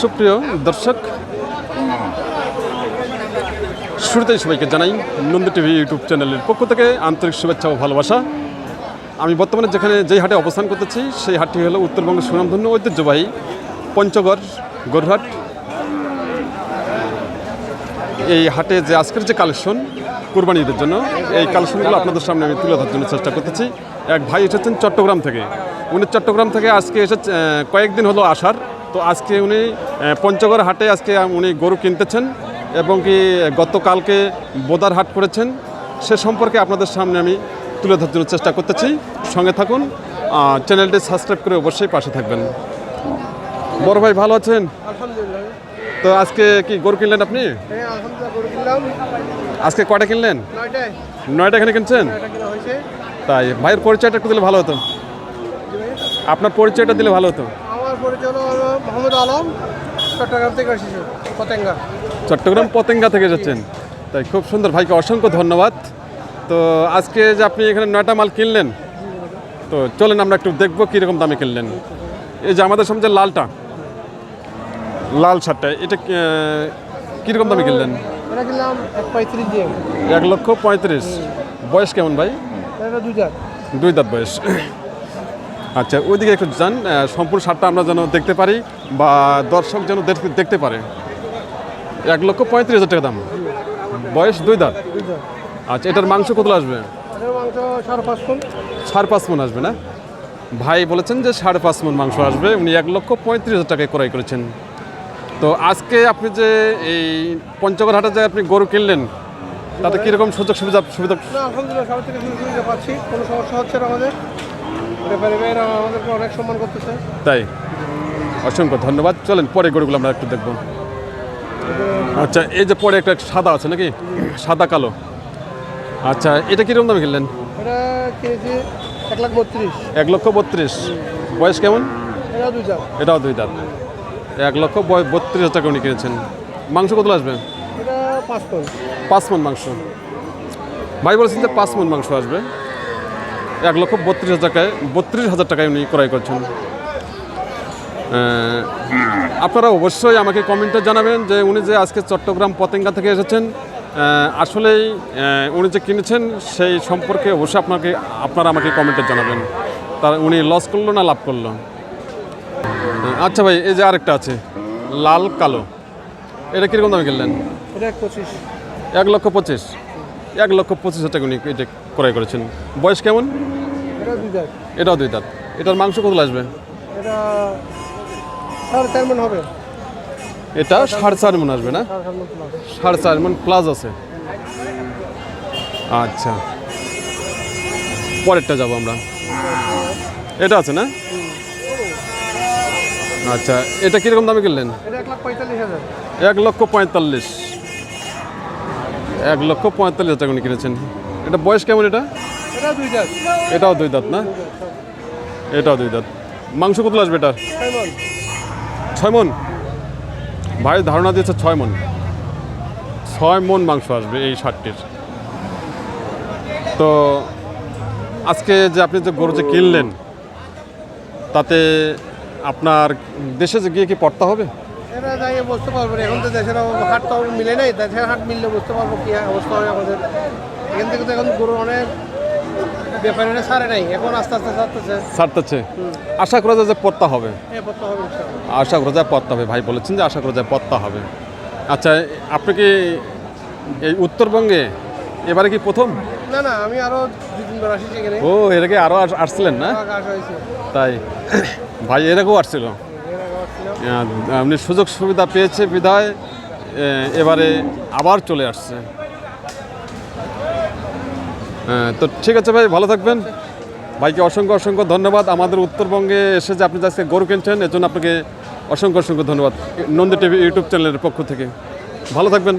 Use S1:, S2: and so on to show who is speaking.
S1: সুপ্রিয় দর্শক, শুরুতেই সবাইকে জানাই নন্দী টিভি ইউটিউব চ্যানেলের পক্ষ থেকে আন্তরিক শুভেচ্ছা ও ভালোবাসা। আমি বর্তমানে যেখানে যেই হাটে অবস্থান করতেছি, সেই হাটটি হলো উত্তরবঙ্গের সুনামধন্য ঐতিহ্যবাহী পঞ্চগড় গোরহাট। এই হাটে যে আজকের যে কালেকশন, কুরবানি ঈদের জন্য, এই কালেকশনগুলো আপনাদের সামনে আমি তুলে ধরার জন্য চেষ্টা করতেছি। এক ভাই এসেছেন চট্টগ্রাম থেকে। উনি চট্টগ্রাম থেকে আজকে এসে কয়েকদিন হলো আসার তো আজকে উনি পঞ্চগড় হাটে আজকে উনি গরু কিনতেছেন এবং কি গতকালকে বোদার হাট করেছেন। সে সম্পর্কে আপনাদের সামনে আমি তুলে ধরার জন্য চেষ্টা করতেছি। সঙ্গে থাকুন চ্যানেলটি সাবস্ক্রাইব করে অবশ্যই পাশে থাকবেন। বড় ভাই ভালো আছেন? তো আজকে কি গরু কিনলেন আপনি?
S2: হ্যাঁ
S1: আজকে কটা কিনলেন? নয়টা এখানে কিনছেন? তাই ভাইয়ের পরিচয়টা একটু দিলে ভালো হতো। আপনার পরিচয়টা দিলে ভালো হতো।
S2: আমার হলো হলো মোহাম্মদ আলম চট্টগ্রাম থেকে এসেছি পতেঙ্গা।
S1: চট্টগ্রাম পতেঙ্গা থেকে যাচ্ছেন তাই খুব সুন্দর। ভাইকে অসংখ্য ধন্যবাদ। তো আজকে যে আপনি এখানে নয়টা মাল কিনলেন তো চলেন আমরা একটু দেখব কীরকম দামে কিনলেন। এই যে আমাদের সামনে যে লালটা লাল শার্টটা এটা কীরকম দামে কিনলেন?
S2: এক
S1: লক্ষ পঁয়ত্রিশ। বয়স কেমন ভাই?
S2: দুই হাজার
S1: দুই দাঁত বয়স। আচ্ছা ওইদিকে একটু যান সম্পূর্ণ সারটা আমরা যেন দেখতে পারি বা দর্শক যেন দেখতে- পারে। এক লক্ষ পঁয়ত্রিশ হাজার টাকা দাম। বয়স দুই দাঁত। আচ্ছা এটার মাংস কত আসবে?
S2: সাড়ে পাঁচ
S1: মন আসবে না? ভাই বলেছেন যে সাড়ে পাঁচ মন মাংস আসবে। উনি এক লক্ষ পঁয়ত্রিশ হাজার টাকায় ক্রয় করেছেন। তো আজকে আপনি যে এই পঞ্চগড় হাটে যে আপনি গরু কিনলেন, তাতে কীরকম সুযোগ সুবিধা সুবিধা
S2: আলহামদুলিল্লাহ পাচ্ছি। কোনো সমস্যা হচ্ছে না আমাদের। ব্যাপারে ভাইয়েরা আমাদেরকে অনেক সম্মান করতেছে।
S1: তাই? অসংখ্য ধন্যবাদ। চলেন পরে গরুগুলো আমরা একটু দেখব। আচ্ছা এই যে পরে একটা সাদা আছে নাকি? সাদা কালো। আচ্ছা এটা কীরকম দামে কিনলেন?
S2: এটা কিনেছি এক লাখ বত্রিশ।
S1: এক লক্ষ বত্রিশ। বয়স কেমন?
S2: দুই
S1: এটাও দুই দাঁত। এক লক্ষ বত্রিশ হাজার টাকা উনি কিনেছেন। মাংস কত আসবে?
S2: এটা পাঁচ ফুল
S1: পাঁচ মন মাংস। ভাই বলেছেন যে পাঁচ মন মাংস আসবে। এক লক্ষ বত্রিশ হাজার টাকায় বত্রিশ হাজার টাকায় উনি ক্রয় করছেন। আপনারা অবশ্যই আমাকে কমেন্টে জানাবেন যে উনি যে আজকে চট্টগ্রাম পতেঙ্গা থেকে এসেছেন আসলেই উনি যে কিনেছেন সেই সম্পর্কে অবশ্যই আপনাকে আপনারা আমাকে কমেন্টে জানাবেন। তার উনি লস করল না লাভ করল? আচ্ছা ভাই এই যে আরেকটা আছে লাল কালো। এটা কীরকম দামে কিনলেন?
S2: এক
S1: লক্ষ পঁচিশ। এক লক্ষ পঁচিশ হাজার টাকা উনি এটা ক্রয় করেছেন। বয়স কেমন? এটাও দুই দাঁত। এটার মাংস কত আসবে?
S2: এটা সাড়ে চার মন
S1: মন আসবে না?
S2: সাড়ে চার মন প্লাস
S1: আছে। আচ্ছা। পরেরটা যাব আমরা। এটা আছে না? আচ্ছা এটা কীরকম দামে কিনলেন?
S2: এক
S1: লক্ষ পঁয়তাল্লিশ। এক লক্ষ পঁয়তাল্লিশ হাজার টাকা উনি কিনেছেন। এটা বয়স কেমন এটা? এটাও দুই দাঁত। না? এটাও দুই দাঁত। মাংস কত আসবে এটা
S2: ছয় মন।
S1: ছয় মন? ভাই ধারণা দিয়েছে ছয় মন। ছয় মন মাংস আসবে এই শার্টটির তো আজকে যে আপনি যে গরু যে কিনলেন তাতে আপনার দেশে যে গিয়ে কি পড়তে হবে?
S2: এটা যাই বুঝতে পারব এখন তো দেশের হাট তো মিলে নাই। দেশের হাট মিললে বুঝতে পারব কি অবস্থা হবে আমাদের। এখান থেকে তো এখন গরু অনেক ব্যাপারীরা ছাড়ে নাই। এখন আস্তে আস্তে ছাড়তেছে
S1: ছাড়তেছে আশা করা যায় যে হবে।
S2: হবে
S1: আশা করা যায় পড়তে হবে। ভাই বলেছেন যে আশা করা যায় পড়তে হবে। আচ্ছা আপনি কি এই উত্তরবঙ্গে এবারে কি প্রথম?
S2: না না আমি আরও তিনবার এখানে।
S1: ও এর আগে আরও আসছিলেন না? তাই। ভাই এর আগেও আসছিল। আপনি সুযোগ সুবিধা পেয়েছে বিধায় এবারে আবার চলে আসছে। তো ঠিক আছে ভাই, ভালো থাকবেন। ভাইকে অসংখ্য অসংখ্য ধন্যবাদ। আমাদের উত্তরবঙ্গে এসে যে আপনি আজকে গরু কিনছেন এর জন্য আপনাকে অসংখ্য অসংখ্য ধন্যবাদ। নন্দী টিভি ইউটিউব চ্যানেলের পক্ষ থেকে। ভালো থাকবেন।